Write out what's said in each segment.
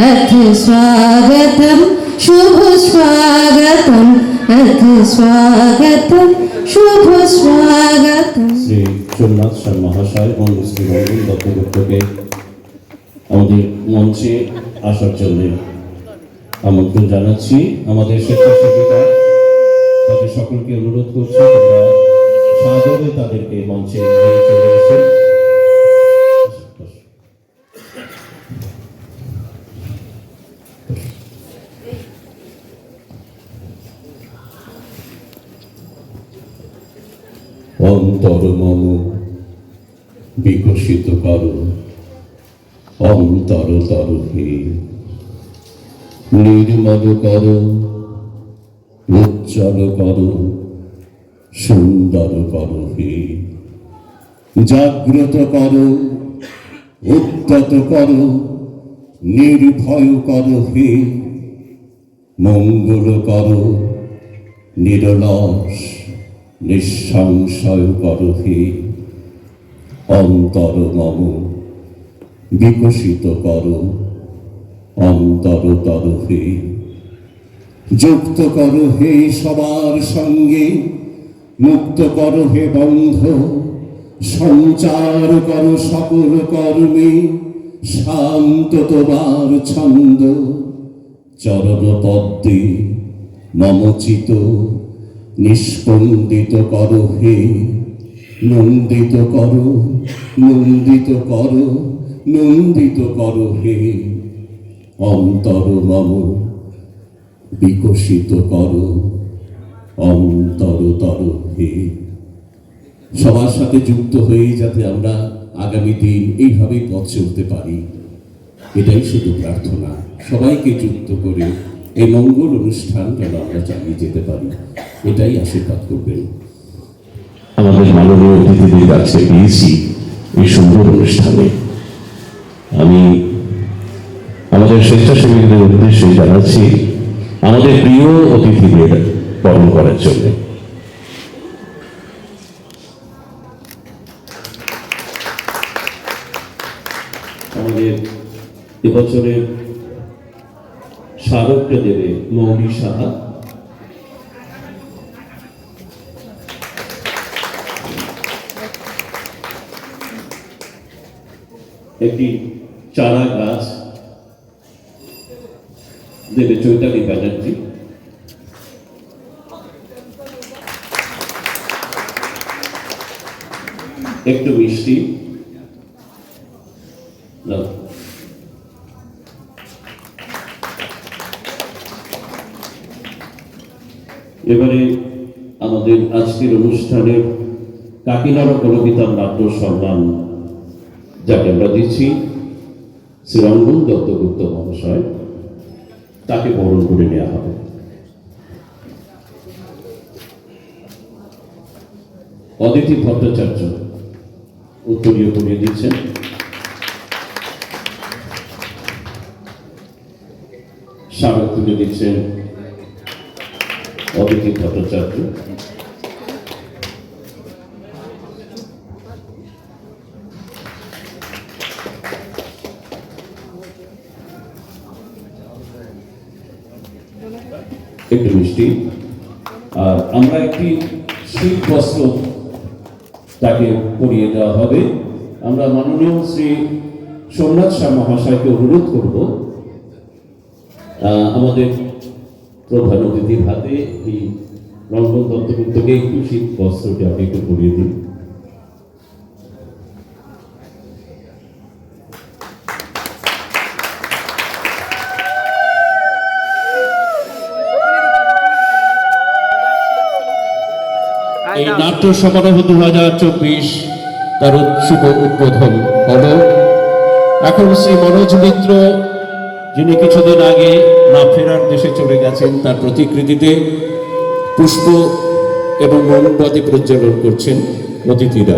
अथ स्वागतं शुभ स्वागतम् अथ स्वागतं शुभ स्वागतम् শ্রী সোমনাথ স্যার মহাশয় এবং শ্রী রঞ্জন দত্তগুপ্তকে আমাদের মঞ্চে আসার জন্য আমন্ত্রণ জানাচ্ছি আমাদের স্বেচ্ছাসেবিকা তাদের সকলকে অনুরোধ করছি তোমরা সাদরে তাদেরকে মঞ্চে নিয়ে চলে এসে বিকশিত করো। অন্তর তরহে নির্মল করো। উজ্জ্বল করো। সুন্দর করো হে। জাগ্রত করো। উদ্যত করো। নির্ভয় করো হে। মঙ্গল করো। নিরলস, নিঃসংশয় করো হে। অন্তর মম বিকশিত কর অন্তর তর হে যুক্ত করো হে সবার সঙ্গে, মুক্ত করো হে বন্ধ, সঞ্চার কর সকল কর্মে, শান্ত তোমার ছন্দ। চরণ পদ্মে মমচিত নিষ্পন্দিত করো হে নন্দিত করো নন্দিত করো নন্দিত করো হে অন্তর মম। বিকশিত করো, অন্তর তর হে। সবার সাথে যুক্ত হয়ে যাতে আমরা আগামী দিন এইভাবে পথ চলতে পারি। এটাই শুধু প্রার্থনা। সবাইকে যুক্ত করে এই মঙ্গল অনুষ্ঠান যেন আমরা চালিয়ে যেতে পারি। এটাই আশীর্বাদ করবেন। আমাদের মাননীয় অতিথিদের কাছে পেয়েছি এই সুন্দর অনুষ্ঠানে। আমি আমাদের স্বেচ্ছাসেবীদের উদ্দেশ্যে জানাচ্ছি আমাদের প্রিয় অতিথিদের বরণ করার জন্য। আমাদের এবছরের স্মারকটা দেবে মৌলী সাহা। একটি চারা গাছ দেবে চৈতালি ব্যানার্জি। একটু মিষ্টি। এবারে আমাদের আজকের অনুষ্ঠানের কাকিনাড়া কলবিতার নাট্য সম্মান যাকে আমরা দিচ্ছি শ্রীরঙ্গন দত্তগুপ্ত মহাশয়, তাকে বরণ করে নেওয়া হবে। অদিতি ভট্টাচার্য উত্তরীয় করিয়ে দিচ্ছেন। স্মারক তুলে দিচ্ছেন অদিতি ভট্টাচার্য। মিষ্টি আর আমরা একটি শীত বস্ত্র তাকে পরিয়ে দেওয়া হবে। আমরা মাননীয় শ্রী সোমনাথ শাহ মহাশয়কে অনুরোধ করব আমাদের প্রধান অতিথির হাতে এই রঙ্গন দত্তগুপ্তকে একটু শীত বস্ত্রটি আপনি একটু পরিয়ে দিন। নাট্য সমারোহ দু হাজার চব্বিশ, তার শুভ উদ্বোধন হল। এখন শ্রী মনোজ মিত্র, যিনি কিছুদিন আগে না ফেরার দেশে চলে গেছেন, তার প্রতিকৃতিতে পুষ্প এবং মোমবাতি প্রজ্বলন করছেন অতিথিরা।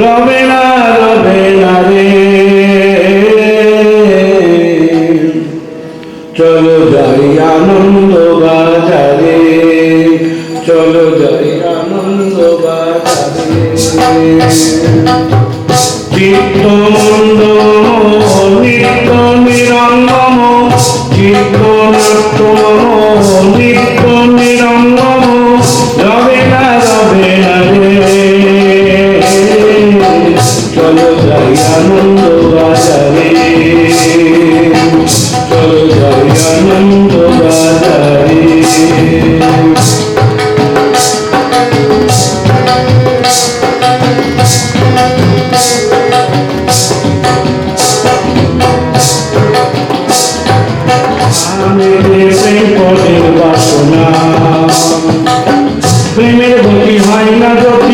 রবে না রবে না রে। চলো যাই আনন্দ বাজারে, চলো যাই নিত্য নিরঙ্গম চিত্ত নাট্য প্রেমের গতি হয় না গতি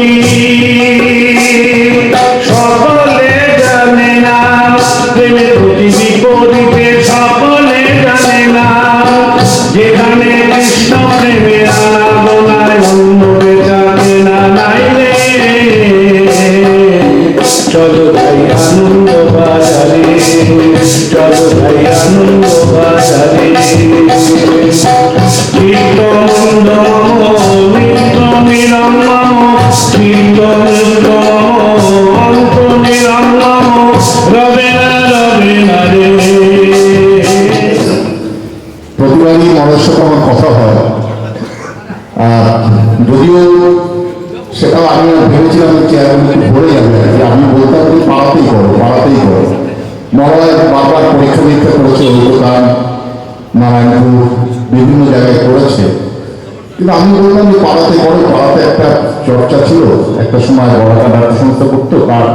জায়গায় করেছে কিন্তু আমি বললাম যে পাড়াতে করো পাড়াতে একটা চর্চা ছিল। একটা সময় বড়টা নাট্য সংস্থা করতো, তার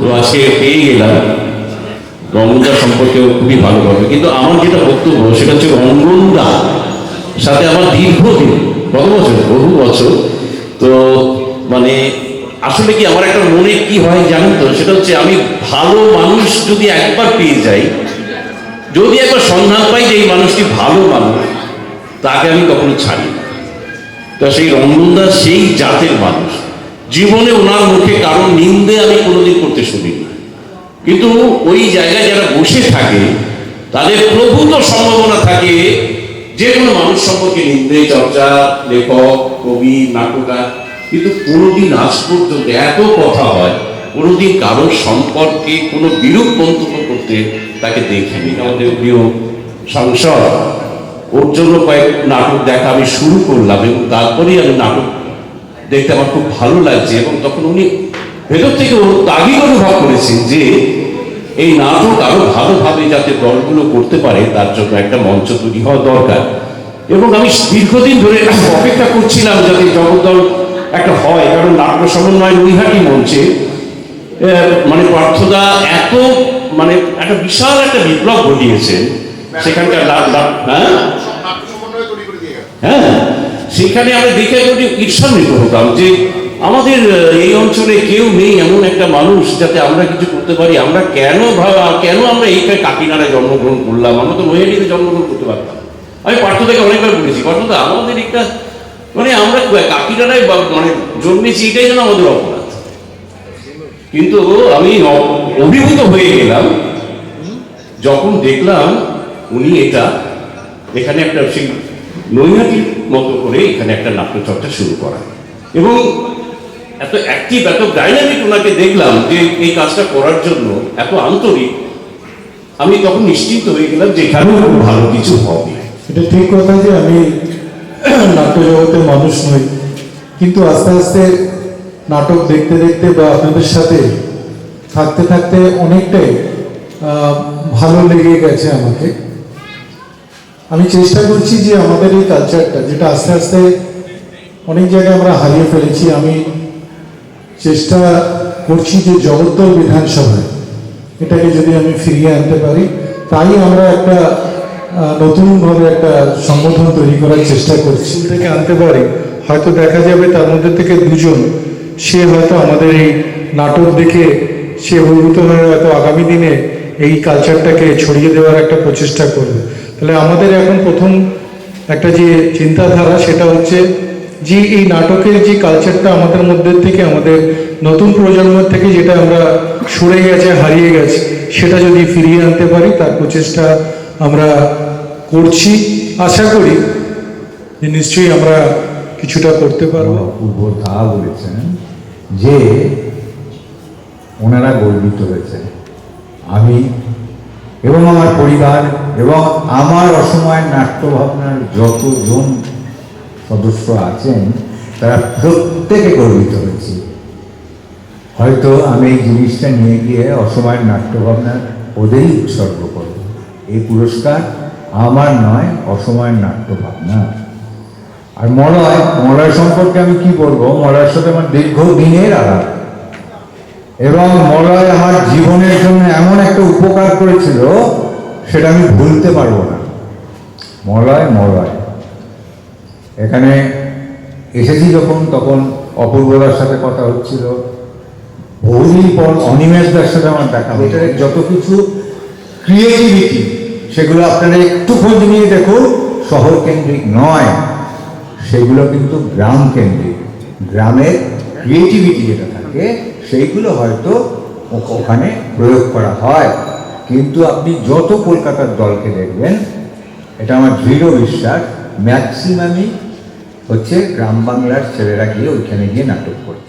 তো আজকে পেয়ে গেলাম। সম্পর্কে খুবই ভালো কিন্তু আমার যেটা বক্তব্য, সেটা হচ্ছে রঙ্গনদা সাথে আমার দীর্ঘদিন, কত বছর? বহু বছর। তো মানে আসলে কি, আমার একটা মনে কি হয় জানেন তো? সেটা হচ্ছে আমি ভালো মানুষ যদি একবার পেয়ে যাই যদি একবার সন্ধান পাই যে এই মানুষটি ভালো মানুষ, তাকে আমি কখনো ছাড়ি না। তা সেই রঙ্গনদা সেই জাতের মানুষ। জীবনে ওনার মুখে কারণ নিন্দে আমি কোনোদিন করতে শুনিনি কিন্তু ওই জায়গায় যারা বসে থাকে, তাদের প্রভূত সম্ভাবনা থাকে যে কোনো মানুষ সম্পর্কে নিন্দে, চর্চা, লেখক, কবি নাটকার কিন্তু কোনোদিন আজ পর্যন্ত এত কথা হয়, কোনোদিন কারোর সম্পর্কে কোনো বিরূপ মন্তব্য করতে তাকে দেখেনি আমাদের প্রিয় সাংসদ। ওর জন্য কয়েক নাটক দেখা আমি শুরু করলাম এবং তারপরেই আমি নাটক দেখতে আমার খুব ভালো লাগছে এবং তখন উনি ভেতর থেকে ও দাবি অনুভব করেছেন যে এই নাটক আরও ভালোভাবে যাতে দলগুলো করতে পারে, তার জন্য একটা মঞ্চ তৈরি হওয়া দরকার। এবং আমি দীর্ঘদিন ধরে অপেক্ষা করছিলাম যাতে জগদ্দল একটা হয়, কারণ নাট্য সমন্বয় নৈহাটি মঞ্চে মানে পার্থদা এত মানে একটা বিশাল একটা বিপ্লব ঘটিয়েছেন সেখানকার হ্যাঁ? হ্যাঁ। সেখানে আমরা দেখে একটু ঈর্ষান্বিত হতাম যে আমাদের এই অঞ্চলে কেউ নেই এমন একটা মানুষ যাতে আমরা কিছু করতে পারি। আমরা কেন ভাবা কেন আমরা এইখানে কাকিনাড়ায় জন্মগ্রহণ করলাম? আমরা তো নৈহাটিতে জন্মগ্রহণ করতে পারতাম। আমি পার্থদাকে অনেকবার বলেছি পার্থদা আমাদের একটা মানে আমরা কাকিনাড়ায় মানে জন্মেছি এটাই যেন আমাদের অপরাধ। কিন্তু আমি অভিভূত হয়ে গেলাম। যখন দেখলাম উনি এটা, এখানে একটা সেই নৈহাটির মতো করে এখানে একটা নাট্যচর্চা শুরু করা এবং এত অ্যাক্টিভ এত ডাইনামিক ওনাকে দেখলাম যে এই কাজটা করার জন্য এত আন্তরিক, আমি তখন নিশ্চিন্ত হয়ে গেলাম যে এখানেও খুব ভালো কিছু হবে। এটা ঠিক কথা যে আমি নাট্য জগতের মানুষ নই, কিন্তু আস্তে আস্তে নাটক দেখতে দেখতে বা আপনাদের সাথে থাকতে থাকতে অনেকটাই ভালো লেগে গেছে আমাকে। আমি চেষ্টা করছি যে আমাদের এই কালচারটা যেটা আস্তে আস্তে অনেক জায়গায় আমরা হারিয়ে ফেলেছি, আমি চেষ্টা করছি যে জগদ্দল বিধানসভায় এটাকে যদি আমি ফিরিয়ে আনতে পারি, তাই আমরা একটা নতুনভাবে একটা সংগঠন তৈরি করার চেষ্টা করছি। থেকে আনতে পারি। হয়তো দেখা যাবে তার মধ্যে থেকে দুজন সে হয়তো আমাদের এই নাটক দেখে, সে অভিভূত হয়ে হয়তো আগামী দিনে এই কালচারটাকে ছড়িয়ে দেওয়ার একটা প্রচেষ্টা করবে। তাহলে আমাদের এখন প্রথম একটা যে চিন্তাধারা সেটা হচ্ছে যে এই নাটকের যে কালচারটা আমাদের মধ্যে থেকে, আমাদের নতুন প্রজন্মের থেকে যেটা আমরা সরে গেছে, হারিয়ে গেছে, সেটা যদি ফিরিয়ে আনতে পারি, তার প্রচেষ্টা আমরা করছি। আশা করি যে নিশ্চয়ই আমরা কিছুটা করতে পারব। বলেছেন। যে ওনারা গর্বিত হয়েছে আমি এবং আমার পরিবার এবং আমার অসময়ের নাট্য ভাবনার যতজন সদস্য আছেন, তারা প্রত্যেকে গর্বিত হয়েছে। হয়তো আমি এই জিনিসটা নিয়ে গিয়ে অসময়ের নাট্য ভাবনার ওদেরই উৎসর্গ করব। এই পুরস্কার আমার নয়, অসময়ের নাট্য ভাবনা আর মলয় মলয় সম্পর্কে আমি কি বলব? মলয়ের সাথে আমার দীর্ঘদিনের আলাপ। এবং মলয় আমার জীবনের জন্য এমন একটা উপকার করেছিল সেটা আমি ভুলতে পারব না। মলয় মলয়। এখানে এসেছি যখন তখন অপূর্বদার সাথে কথা হচ্ছিল। বহুদিন পর অনিমেষদার সাথে আমার দেখা এটার যত কিছু ক্রিয়েটিভিটি সেগুলো আপনারা একটু খোঁজ নিয়ে দেখুন শহর কেন্দ্রিক নয়। সেগুলো কিন্তু গ্রাম কেন্দ্রিক। গ্রামের ক্রিয়েটিভিটি যেটা থাকে, সেইগুলো হয়তো ওখানে প্রয়োগ করা হয়। কিন্তু আপনি যত কলকাতার দলকে দেখবেন, এটা আমার দৃঢ় বিশ্বাস ম্যাক্সিমামই হচ্ছে গ্রাম বাংলার ছেলেরা গিয়ে ওইখানে গিয়ে নাটক করছে।